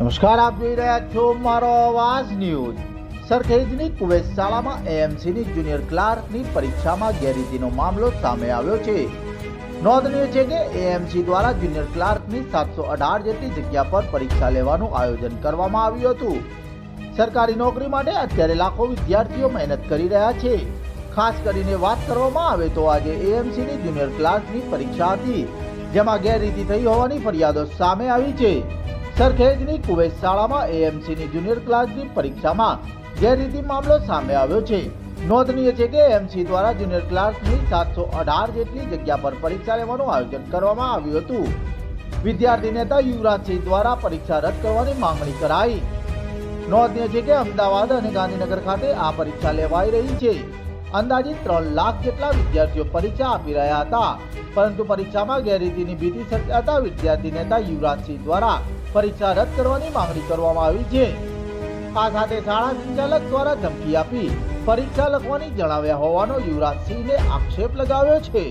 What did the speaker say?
નમસ્કાર, આપ જોઈ રહ્યા છો મારો અવાજ ન્યૂઝ. સરખેજની કુવેત શાળામાં એએમસીની જુનિયર ક્લાર્કની પરીક્ષામાં ગેરરીતિનો મામલો સામે આવ્યો છે. નોંધનીય છે કે એએમસી દ્વારા જુનિયર ક્લાર્કની સાતસો અઢાર જેટલી જગ્યા પર પરીક્ષા લેવાનું આયોજન કરવામાં આવ્યું હતું. સરકારી નોકરી માટે અત્યારે લાખો વિદ્યાર્થીઓ મહેનત કરી રહ્યા છે. ખાસ કરીને વાત કરવામાં આવે તો આજે એએમસીની જુનિયર ક્લાર્કની પરીક્ષા હતી, જેમાં ગેરરીતિ થઈ હોવાની ફરિયાદો સામે આવી છે. સરખેજની કુવેત શાળામાં એએમસીની જુનિયર ક્લાસની પરીક્ષામાં ગેરરીતિ મામલો સામે આવ્યો છે. નોંધનીય છે કે એમસી દ્વારા જુનિયર ક્લાસની સાતસો અઢાર જેટલી જગ્યા પર પરીક્ષા લેવાનું આયોજન કરવામાં આવ્યું હતું. વિદ્યાર્થી નેતા યુવરાજસિંહ દ્વારા પરીક્ષા રદ કરવાની માંગણી કરાઈ. નોંધનીય છે કે અમદાવાદ અને ગાંધીનગર ખાતે આ પરીક્ષા લેવાઈ રહી છે. અંદાજિત ત્રણ લાખ જેટલા વિદ્યાર્થીઓ પરીક્ષા આપી રહ્યા હતા. પરંતુ પરીક્ષામાં ગેરરીતિની ભીતિ સર્જાતા વિદ્યાર્થી નેતા યુવરાજસિંહ દ્વારા પરીક્ષા રદ કરવાની માંગણી કરવામાં આવી છે. આ સાથે શાળા સંચાલક દ્વારા ધમકી આપી પરીક્ષા લખવાની જણાવ્યા હોવાનો યુવરાજસિંહને આક્ષેપ લગાવ્યો છે.